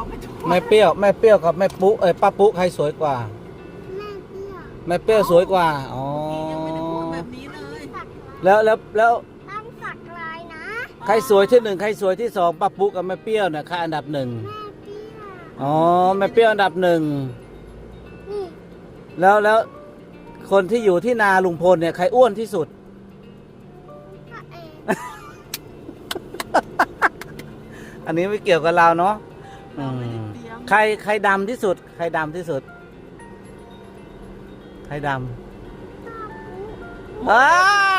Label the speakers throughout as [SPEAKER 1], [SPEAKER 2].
[SPEAKER 1] เอาไปทั่ว
[SPEAKER 2] แม่เปรี้ยวแม่เปรี้ยวกับแม่ปุ๊เอ้ยป้าปุ๊ใครสวยกว่า
[SPEAKER 3] แม่เปรี้ยว
[SPEAKER 2] แม่เปรี้ยวสวยกว่าอ๋อ
[SPEAKER 1] ยังไม่ได้พูดแบบนี้เลย
[SPEAKER 3] สักลาย
[SPEAKER 2] แล้วแล้วแล้ว
[SPEAKER 3] ต้องสักลายนะ
[SPEAKER 2] ใครสวยที่หนึ่งใครสวยที่สองป้าปุ๊กับแม่เปรี้ยวเนี่ยใครอันดับหนึ่ง
[SPEAKER 3] แม่เปรี้ยว
[SPEAKER 2] อ๋อแม่เปรี้ยวอันดับหนึ่ง
[SPEAKER 3] นี่
[SPEAKER 2] แล้วแล้วคนที่อยู่ที่นาลุงพลเนี่ยใครอ้วนที่สุด
[SPEAKER 3] พ่อเอง
[SPEAKER 2] อันนี้ไม่เกี่ยวกับเราเนาะอื
[SPEAKER 1] เราไม่ได้
[SPEAKER 2] ม
[SPEAKER 1] เตรียม
[SPEAKER 2] ใครใครดำที่สุด ใครดำที่สุด ใครดำอ้า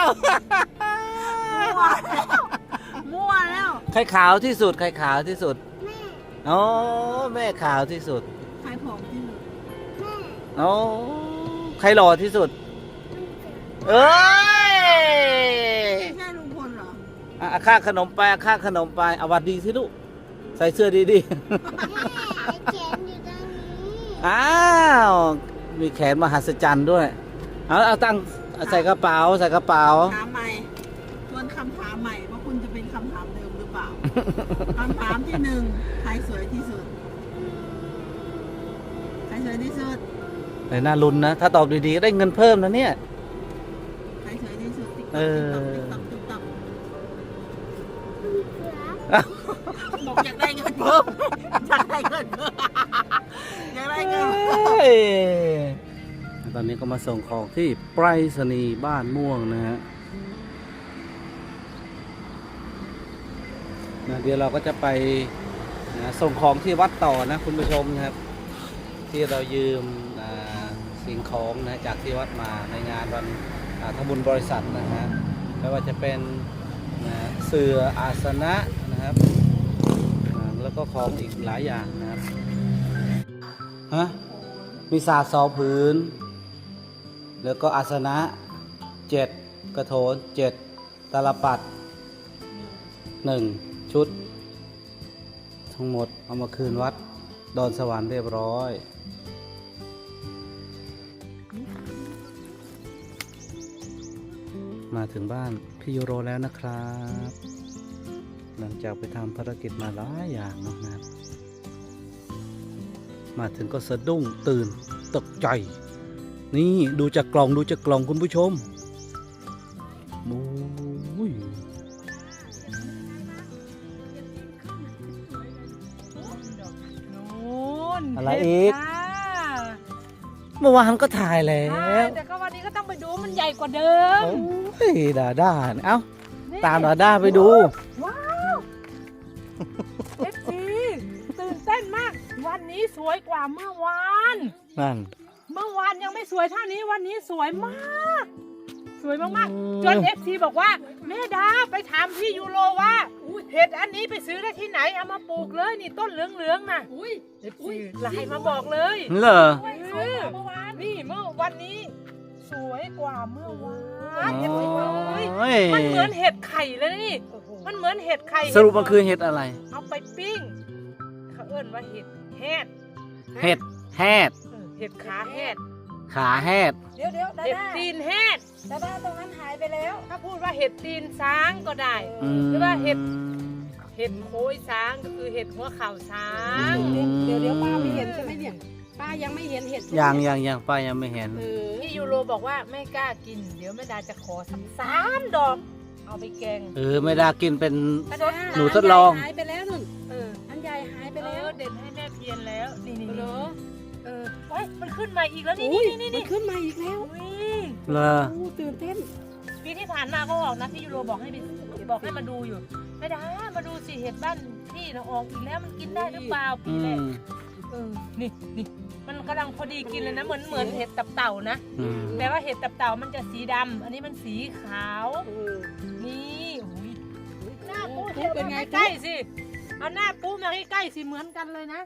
[SPEAKER 2] ว
[SPEAKER 1] มั่วแล้ว
[SPEAKER 2] ใครขาวที่สุด ใครขาวที่สุด
[SPEAKER 3] แม่
[SPEAKER 2] อ๋อแม่ขาวที่สุด
[SPEAKER 1] ใครผอมที่สุด
[SPEAKER 3] แม่
[SPEAKER 2] อ๋อใครหล่อที่สุด
[SPEAKER 3] มันเกิด
[SPEAKER 2] เอ้ย
[SPEAKER 1] ไม่ใช่ลุงพลเหรอ
[SPEAKER 2] อะเอาค่าขนมไปเอาค่าขนมไปเอาหวัดดีสิลูกใส่เสื้อดี
[SPEAKER 3] แม่ไอ้แขนอยู่ตรงนี้
[SPEAKER 2] ๆ อ้าว มีแขนมหัศจรรย์ด้วย เอาเอาตั้งเอาใส่กระเป๋าใส่กระเป๋า
[SPEAKER 1] ถามใหม่ทวนคำถามใหม่ว่าคุณจะเป็นคำถามเดิมหรือเปล่า คำถามที่หนึ่งใครสวยที่สุด ใครสวยที่สุด
[SPEAKER 2] แต่น่าลุ้นนะ ถ้าตอบดีๆได้เงินเพิ่มนะเนี่ย
[SPEAKER 1] ใครสวยที่สุดติ๊ก
[SPEAKER 2] เอ
[SPEAKER 1] ต๊อก
[SPEAKER 2] อ
[SPEAKER 1] ติ๊กต๊อกติ๊กต๊อก
[SPEAKER 3] เพิ่
[SPEAKER 1] มอยากได้เงินเพิ่มอยากได้เงินเพิ่ม
[SPEAKER 2] ตอนนี้ก็มาส่งของที่ไปรษณีย์บ้านม่วงนะฮะนะเดี๋ยวเราก็จะไปนะส่งของที่วัดต่อนะคุณผู้ชมนะครับ ที่เรายืมอ่าสิ่งของนะจากที่วัดมาในงานวันอ่าทำบุญบริษัทนะฮะไม่ว่าจะเป็นนะเสื่ออาสนะนะครับ แล้วก็ของอีกหลายอย่างนะครับฮะมีสาดสองผืน แล้วก็อาสนะเจ็ดกระโถนเจ็ดตาลปัดหนึ่งชุด ทั้งหมดเอามาคืนวัดดอนสวรรค์เรียบร้อยมาถึงบ้านพี่ยูโรแล้วนะครับ หลังจากไปทำภารกิจมาหลายอย่างเนาะนะครับ มาถึงก็สะดุ้งตื่นตกใจ นี่ดูจากกล่องดูจากกล่องคุณผู้ชมโอ้ย
[SPEAKER 4] นู่น
[SPEAKER 2] อะไรอีก
[SPEAKER 4] เห็ดค่ะ
[SPEAKER 2] เมื่อวานก็ถ่ายแล้
[SPEAKER 4] ใช่
[SPEAKER 2] ว
[SPEAKER 4] แต่ก็วันนี้ก็ต้องไปดูมันใหญ่กว่าเดิม
[SPEAKER 2] โอ้ยดาด้าเนี่ยเอ้า
[SPEAKER 4] นี่
[SPEAKER 2] ตามดาด้าไปดู
[SPEAKER 4] สวยกว่าเมื่อวาน
[SPEAKER 2] นั่น
[SPEAKER 4] เมื่อวานยังไม่สวยเท่านี้วันนี้สวยมาก สวยมาก
[SPEAKER 2] อืม
[SPEAKER 4] ๆจนเอฟซีบอกว่าแม่ดาไปถามพี่ยูโรว่าเห็ดอันนี้ไปซื้อได้ที่ไหนเอามาปลูกเลยนี่ต้นเหลืองๆน่ะเอฟซีไลน์มาบอกเลย
[SPEAKER 2] เหรอ
[SPEAKER 4] เออนี่เมื่อวันนี้ สวยกว่าเมื่อวาน
[SPEAKER 2] โเห็
[SPEAKER 4] ดสีฟ้าเฮ้ย
[SPEAKER 2] อ้ย
[SPEAKER 4] มันเหมือนเห็ดไข่เลยนะนี่ มันเหมือนเห็ดไข่
[SPEAKER 2] สรุปมันคือเห็ดอะไร
[SPEAKER 4] เอาไปปิ้งเขาเอิ้นว่าเห็ดแฮด
[SPEAKER 2] เห็ดแฮด
[SPEAKER 4] เออเห็ดขาแฮด
[SPEAKER 2] ขาแฮด
[SPEAKER 5] เดี๋ยวเดี๋ยวดา
[SPEAKER 4] เห็ด
[SPEAKER 5] ด้า
[SPEAKER 4] ตีนแฮด
[SPEAKER 5] ดาด้าตรงนั้นหายไปแล้ว
[SPEAKER 4] ถ้าพูดว่าเห็ดตีนช้างก็ได้
[SPEAKER 2] อืม
[SPEAKER 4] หรือว่าเห็ด เห็ดโค้ยช้างก็คือเห็ดหัวเข่าช้าง
[SPEAKER 2] อืม
[SPEAKER 5] เดี๋ยวเดี๋ยวป้าไม่เห็นใช่ไหมเนี่ยป้ายังไม่เห็นเห็ดใช่ไหม
[SPEAKER 2] ยังยังยังป้ายังไม่เห็น
[SPEAKER 5] เออ
[SPEAKER 4] พี่ยูโรบอกว่าไม่กล้ากิน เดี๋ยวแม่ดาจะขอสักสามดอก เอาไปแกง
[SPEAKER 2] เออไม่ได้กินเป็น
[SPEAKER 4] สด
[SPEAKER 2] หนูทดลอง
[SPEAKER 5] หายไปแล้วนุ่น
[SPEAKER 4] เออ
[SPEAKER 5] อัน
[SPEAKER 4] ขึ้นมาอีกแล้วนี่
[SPEAKER 5] อุ้ย
[SPEAKER 4] นี่นี่
[SPEAKER 5] มั
[SPEAKER 4] นี่
[SPEAKER 5] นขึ้นมาอีกแล้ว
[SPEAKER 4] อุ้ย
[SPEAKER 2] เลอ
[SPEAKER 5] โอ้ตื่นเต้น
[SPEAKER 4] ปีที่ผ่านมาก็ออกนะพี่ยูโรบอกให้ไปบอกให้มาดูอยู่ไม่ได้มาดูสิเห็ดบ้านพี่นะออกอีกแล้วมันกินได้หรือเปล่าปี
[SPEAKER 2] อื
[SPEAKER 4] แรก
[SPEAKER 2] ม
[SPEAKER 4] เออนี่นี่มันกำลังพอดีกินเลยนะเหมือนเหมือนเห็ดตับเต่านะ
[SPEAKER 2] อืม
[SPEAKER 4] แต่ว่าเห็ดตับเต่ามันจะสีดำอันนี้มันสีขาว
[SPEAKER 5] เออ
[SPEAKER 4] นี่อุ้ยหน้าปู
[SPEAKER 5] ปูเป็นไง
[SPEAKER 4] ใกล้ๆสิเอาหน้าปูมาใกล้ๆสิเหมือนกันเลยนะ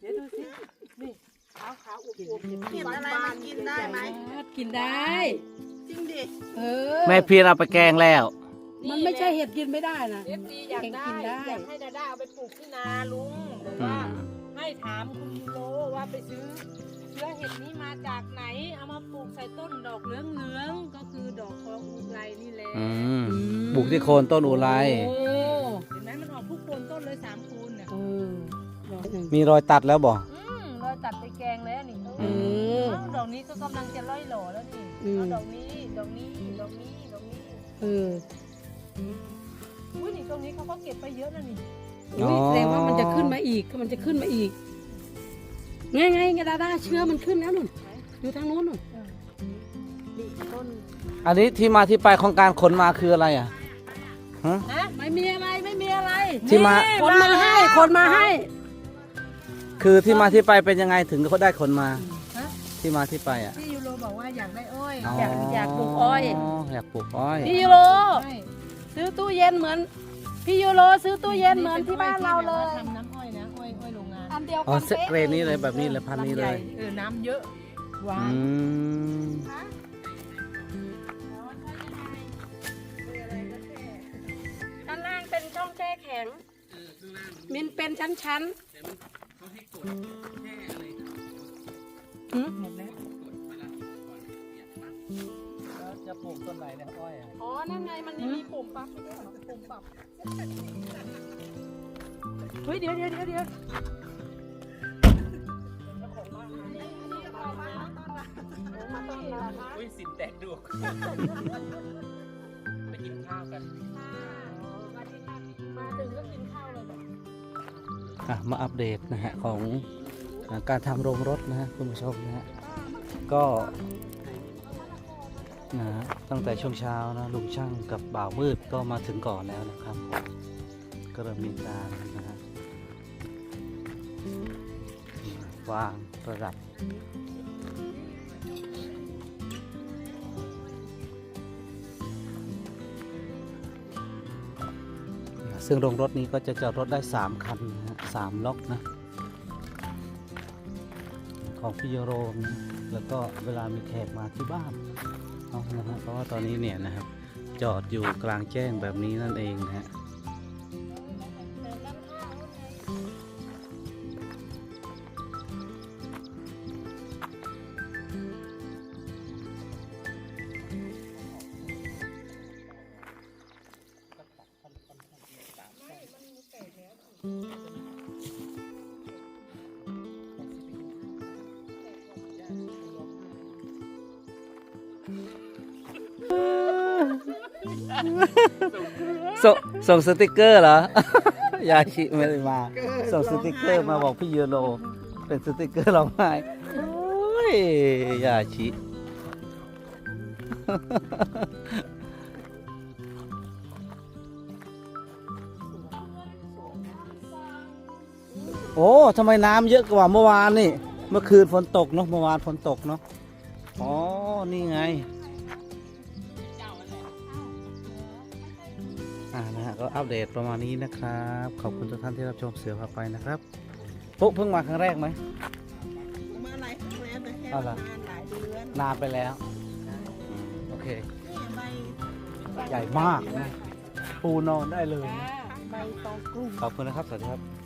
[SPEAKER 4] เดี๋ยวดูสิ นี่ ขาวขาวๆอวบๆ
[SPEAKER 1] เห็ดอะไรมันกินได้ไหม
[SPEAKER 5] กินได้
[SPEAKER 1] จริงดิ
[SPEAKER 5] เออ
[SPEAKER 2] แม่เพียนเอาไปแกงแล้ว
[SPEAKER 5] มันไม่ใช่เห็ดกินไม่ได้นะ
[SPEAKER 4] เอฟซีอยากได้
[SPEAKER 5] กินได้
[SPEAKER 4] อยากให้ดาด้าเอาไปปลูกที่นาลุงบอก
[SPEAKER 2] อื
[SPEAKER 4] ว่ามให้ถามคุณยูโรว่าไปซื้อเชื้อเห็ดนี้มาจากไหน เอามาปลูกใส่ต้นดอกเหลืองๆก็คือดอกทองอุไรนี่แหละ
[SPEAKER 2] อืมปลูกที่โคนต้นอุไร
[SPEAKER 5] โอ้
[SPEAKER 4] เห็นไหมมันออกทุกโคนต้นเลยสามโคนเนี่ย
[SPEAKER 5] เออดอกหนึ่ง
[SPEAKER 2] มีรอยตัดแล้วบ่
[SPEAKER 4] แกงแล้วนี่
[SPEAKER 5] เออ
[SPEAKER 4] เอ้าดอกนี้ก็กำลังจะร้อยหล่อแล้วนี่
[SPEAKER 5] อืม
[SPEAKER 4] เอาดอกนี้ดอกนี้ดอกนี้ดอกนี้
[SPEAKER 5] เออ
[SPEAKER 4] อุ้ยนี่ตรงนี้เขาก็เก็บไปเยอะแล้วนี่
[SPEAKER 5] อุ๊ ยแสดงว่ามันจะขึ้นมาอีกมันจะขึ้นมาอีกไงไงไงดาดาเชื้อมันขึ้นแล้วนุ่นอยู่ทางนู้นนุ่น
[SPEAKER 4] นี่ต้น
[SPEAKER 2] อันนี้ที่มาที่ไปของการขนมาคืออะไรอะฮะ
[SPEAKER 4] ฮะ
[SPEAKER 5] ไม่มีอะไรไม่มีอะไร
[SPEAKER 2] ที่มา
[SPEAKER 5] คนมาให้คนมาให้
[SPEAKER 2] คือที่มาที่ไปเป็นยังไงถึงเขาได้ขนมา
[SPEAKER 4] ฮะ
[SPEAKER 2] ที่มาที่ไปอะ
[SPEAKER 4] พี่ยูโรบอกว่าอยากได้อ้อย
[SPEAKER 5] อยากอยากปลูกอ้อย
[SPEAKER 2] อยากปลูกอ้อย
[SPEAKER 5] พี่ยูโร
[SPEAKER 4] ใช่
[SPEAKER 5] ซื้อตู้เย็นเหมือน พี่ยูโรซื้อตู้เย็นเหมือนที่บ้านเราเลย
[SPEAKER 4] ทำน้ำอ้อยนะอ้อยอ้อยโรงงาน
[SPEAKER 5] อันเดียว
[SPEAKER 2] อ๋อ
[SPEAKER 5] กัน
[SPEAKER 2] เซตเกรดนี้เลยแบบนี้เลยพันนี้เลย
[SPEAKER 4] เออน้ำเยอะหวา
[SPEAKER 2] อื
[SPEAKER 4] น
[SPEAKER 2] ม
[SPEAKER 5] ด้านล่างเป็นช่องแช่แข็งมินเป็นชั้น
[SPEAKER 4] หมดแล้ว
[SPEAKER 2] จะปลูกต้นไหนเนี่ยอ้อยอะ
[SPEAKER 5] อ๋อ นั่นไง มันมีปุ่มปรับด้วยเหรอปุ่มปรับ
[SPEAKER 4] เฮ้ย เดี๋ยวเดี๋ยวเดี๋ยวเดี๋ยว
[SPEAKER 2] อุ้ยสินแตกดูไปกินข้าวกัน
[SPEAKER 5] มา
[SPEAKER 2] อัปเดตนะฮะของอการทำโรงรถนะฮะคุณผู้ชมนะฮะก็นะฮะตั้งแต่ช่วงเช้านะลุงช่างกับบ่าวมืดก็มาถึงก่อนแล้วนะครับก็เริ่มมีการนะฮะวางระดับ ซึ่งโรงรถนี้ก็จะจอดรถได้ 3 คันนะฮะสามล็อกนะ ของพี่โยโรมนะแล้วก็เวลามีแขกมาที่บ้านเนาะนะฮะเพราะว่าตอนนี้เนี่ยนะครับจอดอยู่กลางแจ้งแบบนี้นั่นเองนะฮะ สงส่งสติกเกอร์เหรอ ยาชิไม่ได้มา ส่งสติกเกอร์มาบอกพี่โยโร เป็นสติกเกอร์ร้องไห้โอ้ยยาชิ โอ้ทำไมน้ำเยอะกว่าเมื่อวานนี่ เมื่อคืนฝนตกเนาะ เมื่อวานฝนตกเนาะ อ๋อ นี่ไง อ่า นะฮะ ก็อัปเดตประมาณนี้นะครับ ขอบคุณทุกท่านที่รับชมเสือพาไปนะครับปุ๊เพิ่งมาครั้งแรกไหม
[SPEAKER 1] มาหลายครั้งแล้วแต่แค่
[SPEAKER 2] เอา
[SPEAKER 1] น
[SPEAKER 2] ล่ะา
[SPEAKER 1] นหลายเดือน
[SPEAKER 2] นานไปแล้วอืมโอเค
[SPEAKER 1] นี่ใบ
[SPEAKER 2] ใหญ่มากนะปูนอนได้เลย
[SPEAKER 5] ใบตองกุ้ง
[SPEAKER 2] ขอบคุณนะครับ สวัสดีครับ